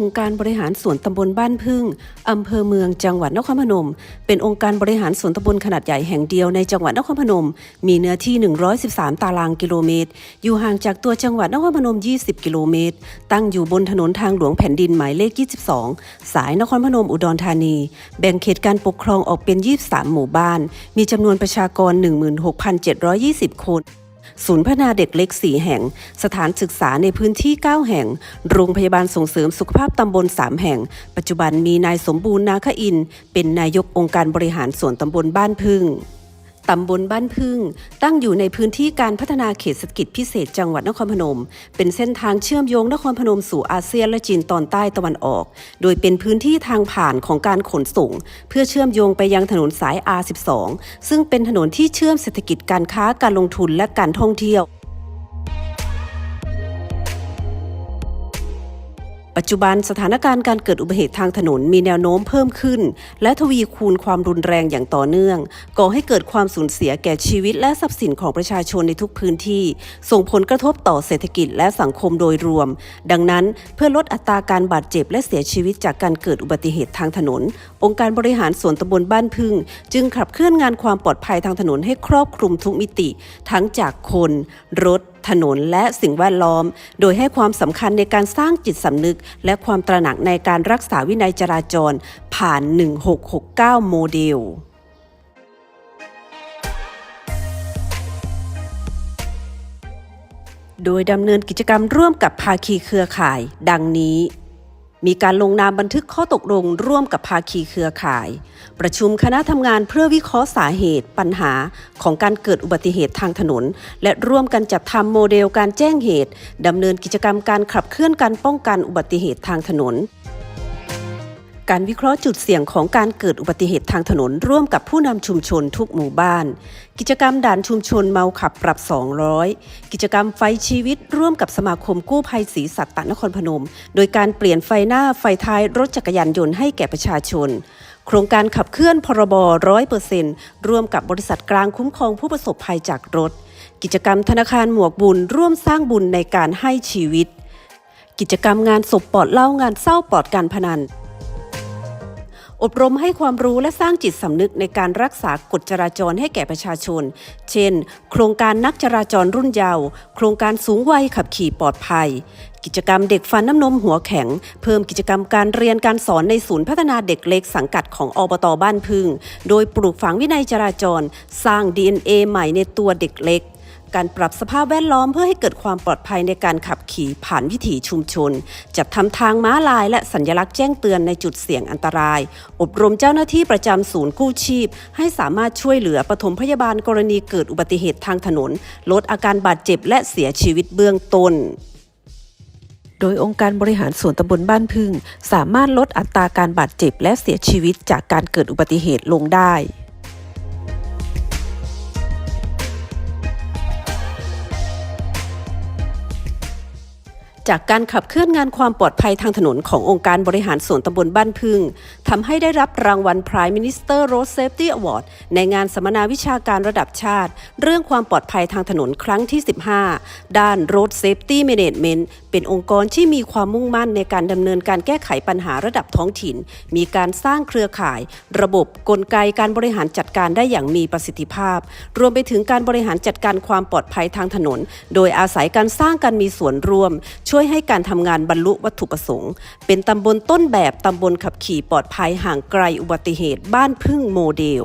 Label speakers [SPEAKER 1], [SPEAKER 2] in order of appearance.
[SPEAKER 1] องค์การบริหารส่วนตำบลบ้านพึ่งอำเภอเมืองจังหวัดนครพนม เป็นองค์การบริหารส่วนตำบลขนาดใหญ่แห่งเดียวในจังหวัดนครพนม มีเนื้อที่ 113 ตารางกิโลเมตร อยู่ห่างจากตัวจังหวัดนครพนม 20 กิโลเมตร ตั้งอยู่บนถนนทางหลวงแผ่นดินหมายเลข 22 สายนครพนมอุดรธานี แบ่งเขตการปกครองออกเป็น 23 หมู่บ้าน มีจำนวนประชากร 16,720 คน ศูนย์พัฒนาเด็กเล็ก 4 แห่ง สถานศึกษาในพื้นที่ 9 แห่ง โรงพยาบาลส่งเสริมสุขภาพตำบล 3 แห่ง ปัจจุบันมีนายสมบูรณ์นาคอิน เป็นนายกองค์การบริหารส่วนตำบลบ้านพึ่ง ตำบลบ้านพึ่ง ตั้งอยู่ในพื้นที่การพัฒนาเขตเศรษฐกิจพิเศษจังหวัดนครพนม เป็นเส้นทางเชื่อมโยงนครพนมสู่อาเซียนและจีนตอนใต้ตะวันออก โดยเป็นพื้นที่ทางผ่านของการขนส่ง เพื่อเชื่อมโยงไปยังถนนสาย R12 ซึ่งเป็นถนนที่เชื่อมเศรษฐกิจการค้าการลงทุนและการท่องเที่ยว ปัจจุบันสถานการณ์การเกิดอุบัติเหตุทางถนนมีแนวโน้มเพิ่มขึ้น และทวีคูณความรุนแรงอย่างต่อเนื่อง ก่อให้เกิดความสูญเสียแก่ชีวิตและทรัพย์สินของประชาชนในทุกพื้นที่ ส่งผลกระทบต่อเศรษฐกิจและสังคมโดยรวม ดังนั้นเพื่อลดอัตราการบาดเจ็บและเสียชีวิตจากการเกิดอุบัติเหตุทางถนน องค์การบริหารส่วนตำบลบ้านพึ่ง จึงขับเคลื่อนงานความปลอดภัยทางถนนให้ครอบคลุมทุกมิติ ทั้งจากคน รถ ถนนและสิ่งแวดล้อม โดยให้ความสำคัญในการสร้างจิตสำนึก และความตระหนักในการรักษาวินัยจราจร ผ่าน 1669 โมเดลโดยดำเนินกิจกรรมร่วมกับภาคีเครือข่าย ดังนี้ มีการลงนามบันทึกข้อตกลงร่วมกับภาคีเครือข่าย ประชุมคณะทำงานเพื่อวิเคราะห์สาเหตุปัญหาของการเกิดอุบัติเหตุทางถนน และร่วมกันจัดทำโมเดลการแจ้งเหตุดำเนินกิจกรรมการขับเคลื่อนการป้องกันอุบัติเหตุทางถนน การวิเคราะห์จุดเสี่ยงของการเกิดอุบัติเหตุทางถนน ร่วมกับผู้นำชุมชนทุกหมู่บ้าน กิจกรรมด่านชุมชนเมาขับปรับ 200 กิจกรรมไฟชีวิต ร่วมกับสมาคมกู้ภัยศรีสัตตนครพนม โดยการเปลี่ยนไฟหน้าไฟท้ายรถจักรยานยนต์ให้แก่ประชาชน โครงการขับเคลื่อนพรบร้อยเปอร์เซ็นต์ร่วมกับบริษัทกลางคุ้มครองผู้ประสบภัยจากรถ กิจกรรมธนาคารหมวกบุญ ร่วมสร้างบุญในการให้ชีวิต กิจกรรมงานศพปลอดเล่างานเศร้าปลอดการพนัน อบรมให้ความรู้และสร้างจิตสำนึกในการรักษากฎจราจรให้แก่ประชาชน เช่น โครงการนักจราจรรุ่นเยาว์ โครงการสูงวัยขับขี่ปลอดภัย กิจกรรมเด็กฟันน้ำนมหัวแข็ง เพิ่มกิจกรรมการเรียนการสอนในศูนย์พัฒนาเด็กเล็กสังกัดของอบตบ้านพึ่งโดยปลูกฝังวินัยจราจร สร้าง DNA ใหม่ในตัวเด็กเล็ก การปรับสภาพแวดล้อมเพื่อให้เกิดความปลอดภัยในการขับขี่ผ่านวิถีชุมชน จัดทำทางม้าลายและสัญลักษณ์แจ้งเตือนในจุดเสี่ยงอันตราย อบรมเจ้าหน้าที่ประจำศูนย์กู้ชีพ ให้สามารถช่วยเหลือปฐมพยาบาลกรณีเกิดอุบัติเหตุทางถนน ลดอาการบาดเจ็บและเสียชีวิตเบื้องต้นโดยองค์การบริหารส่วนตำบลบ้านพึ่ง สามารถลดอัตราการบาดเจ็บและเสียชีวิตจากการเกิดอุบัติเหตุลงได้ จากการขับเคลื่อนงานความปลอดภัยทางถนนขององค์การบริหารส่วนตำบลบ้านพึ่ง ทำให้ได้รับรางวัล Prime Minister Road Safety Award ในงานสัมมนาวิชาการระดับชาติ เรื่องความปลอดภัยทางถนนครั้งที่ 15 ด้าน Road Safety Management เป็นองค์กรที่มีความมุ่งมั่นในการดำเนินการแก้ไขปัญหาระดับท้องถิ่น มีการสร้างเครือข่าย ระบบกลไกการบริหารจัดการได้อย่างมีประสิทธิภาพ รวมไปถึงการบริหารจัดการความปลอดภัยทางถนน โดยอาศัยการสร้างการมีส่วนร่วม ช่วยให้การทำงานบรรลุวัตถุประสงค์ เป็นตำบลต้นแบบตำบลขับขี่ปลอดภัยภัยห่างไกลอุบัติเหตุบ้านพึ่งโมเดล